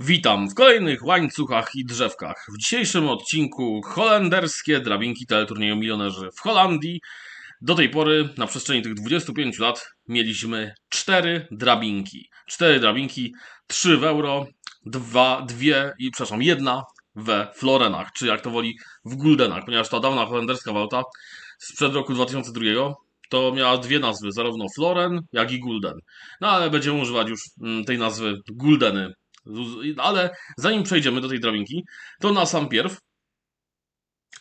Witam w kolejnych łańcuchach i drzewkach. W dzisiejszym odcinku holenderskie drabinki teleturnieju Milionerzy w Holandii. Do tej pory, na przestrzeni tych 25 lat, mieliśmy cztery drabinki. Cztery drabinki, trzy w euro, dwa, dwie i, przepraszam, jedna we florenach, czy jak to woli, w guldenach, ponieważ ta dawna holenderska waluta sprzed roku 2002 to miała dwie nazwy, zarówno floren, jak i gulden. No ale będziemy używać już mm, tej nazwy guldeny ale zanim przejdziemy do tej drabinki, to na sam pierw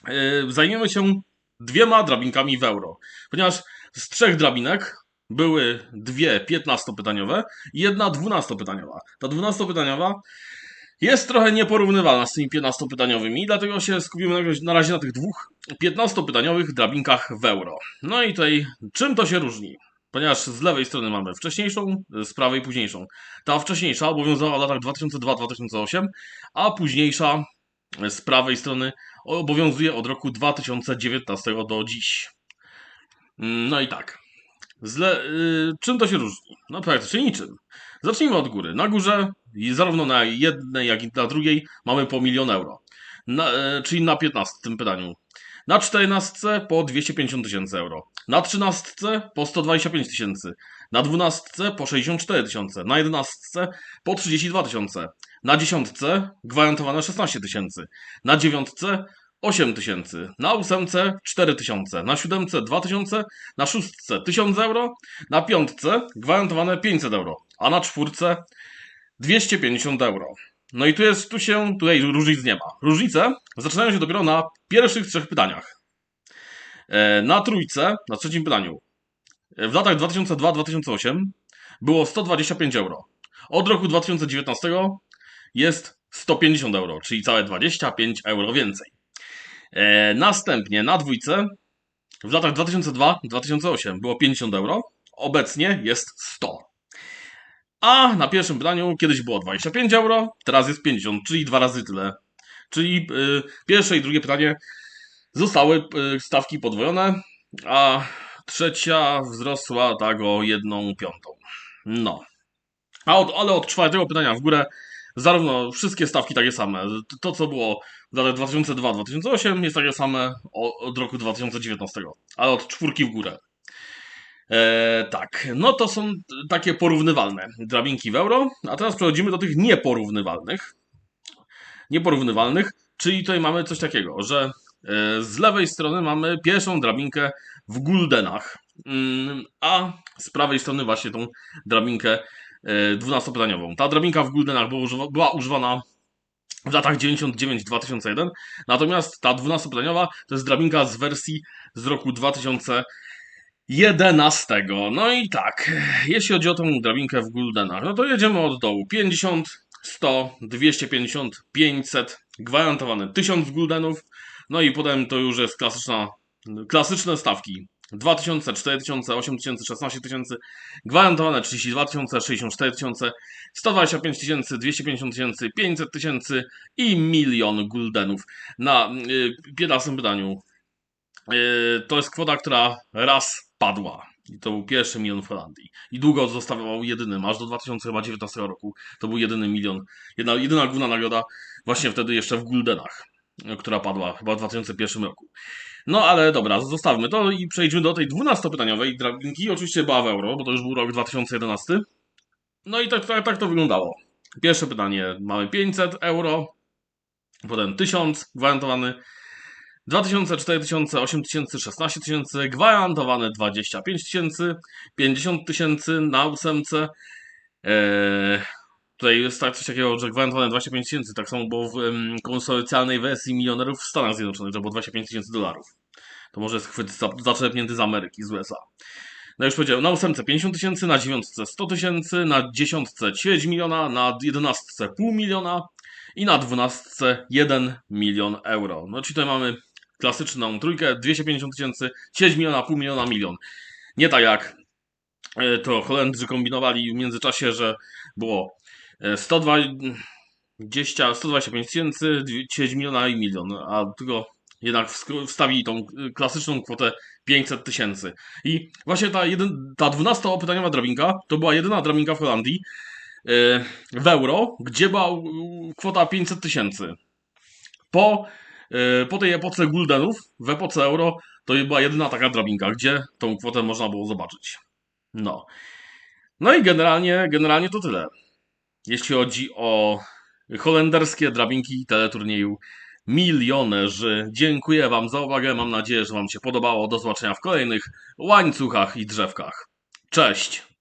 yy, zajmiemy się dwiema drabinkami w euro. Ponieważ z trzech drabinek były dwie 15-pytaniowe i jedna 12-pytaniowa. Ta 12-pytaniowa jest trochę nieporównywalna z tymi 15-pytaniowymi, dlatego się skupimy na razie na tych dwóch 15-pytaniowych drabinkach w euro. No i tutaj, czym to się różni? Ponieważ z lewej strony mamy wcześniejszą, z prawej późniejszą. Ta wcześniejsza obowiązała w latach 2002-2008, a późniejsza z prawej strony obowiązuje od roku 2019 do dziś. No i tak. Zle, y, czym to się różni? No praktycznie niczym. Zacznijmy od góry. Na górze, zarówno na jednej, jak i na drugiej, mamy po milion euro. Na, y, czyli na 15 tym pytaniu. Na 14 po 250 tysięcy euro. Na 13 po 125 tysięcy. Na 12 po 64 tysiące. Na 11 po 32 tysiące. Na 10 gwarantowane 16 tysięcy. Na 9 8 tysięcy. Na 8 4 tysiące. Na 7 2 tysiące. Na 6 1000 euro. Na 5 gwarantowane 500 euro. A na 4 250 euro. No i tu jest, tu się, tutaj różnic nie ma. Różnice zaczynają się dopiero na pierwszych trzech pytaniach. E, na trójce, na trzecim pytaniu, e, w latach 2002-2008 było 125 euro. Od roku 2019 jest 150 euro, czyli całe 25 euro więcej. E, następnie na dwójce w latach 2002-2008 było 50 euro, obecnie jest 100. A na pierwszym pytaniu kiedyś było 25 euro, teraz jest 50, czyli dwa razy tyle. Czyli y, pierwsze i drugie pytanie zostały y, stawki podwojone, a trzecia wzrosła tak o jedną piątą. No. A od, ale od czwartego pytania w górę zarówno wszystkie stawki takie same. To, co było w latach 2002-2008 jest takie same od roku 2019, ale od czwórki w górę. E, tak, no to są takie porównywalne drabinki w euro, a teraz przechodzimy do tych nieporównywalnych. Nieporównywalnych, czyli tutaj mamy coś takiego, że e, z lewej strony mamy pierwszą drabinkę w guldenach, mm, a z prawej strony właśnie tą drabinkę 12-pytaniową. E, Ta drabinka w guldenach była używana w latach 99-2001, natomiast ta 12-pytaniowa to jest drabinka z wersji z roku 2000 11. No i tak, jeśli chodzi o tę drabinkę w Guldenach, no to jedziemy od dołu. 50, 100, 250, 500, gwarantowane 1000 Guldenów. No i potem to już jest klasyczna, klasyczne stawki. 2000, 4000, 8000, 16 tysięcy, gwarantowane 32 tysiące, 64 tysiące, 125 tysięcy, 250 tysięcy, 500 tysięcy i milion guldenów. Na y, 15 pytaniu. Y, to jest kwota, która raz padła. I to był pierwszy milion w Holandii. I długo zostawał jedynym, aż do 2019 roku. To był jedyny milion, jedna, jedyna główna nagroda właśnie wtedy jeszcze w Guldenach, która padła chyba w 2001 roku. No ale dobra, zostawmy to i przejdźmy do tej 12-pytaniowej drabinki. Oczywiście była w euro, bo to już był rok 2011. No i tak, tak, tak to wyglądało. Pierwsze pytanie mamy 500 euro, potem 1000 gwarantowany, 2000, 4000, 8000, 16 tysięcy, gwarantowane 25 tysięcy, 50 tysięcy na ósemce. Eee, tutaj jest tak coś takiego, że gwarantowane 25 tysięcy, tak samo było w um, konsorcjalnej wersji milionerów w Stanach Zjednoczonych, to było 25 tysięcy dolarów. To może jest chwyt zaczerpnięty z Ameryki, z USA. No już powiedziałem, na ósemce 50 tysięcy, na dziewiątce 100 tysięcy, na dziesiątce ćwierć miliona, na jedenastce pół miliona i na dwunastce 1 milion euro. No czyli tutaj mamy klasyczną trójkę, 250 tysięcy, 10 miliona, pół miliona, milion. Nie tak jak e, to Holendrzy kombinowali w międzyczasie, że było 120, 125 tysięcy, 10 miliona i milion, a tylko jednak wstawili tą klasyczną kwotę 500 tysięcy. I właśnie ta, jeden, ta 12-pytaniowa drabinka to była jedyna drabinka w Holandii, w euro, gdzie była kwota 500 tysięcy. Po, po tej epoce guldenów, w epoce euro, to była jedyna taka drabinka, gdzie tą kwotę można było zobaczyć. No. No i generalnie, generalnie to tyle. Jeśli chodzi o holenderskie drabinki teleturnieju Milionerzy. Dziękuję Wam za uwagę. Mam nadzieję, że Wam się podobało. Do zobaczenia w kolejnych łańcuchach i drzewkach. Cześć!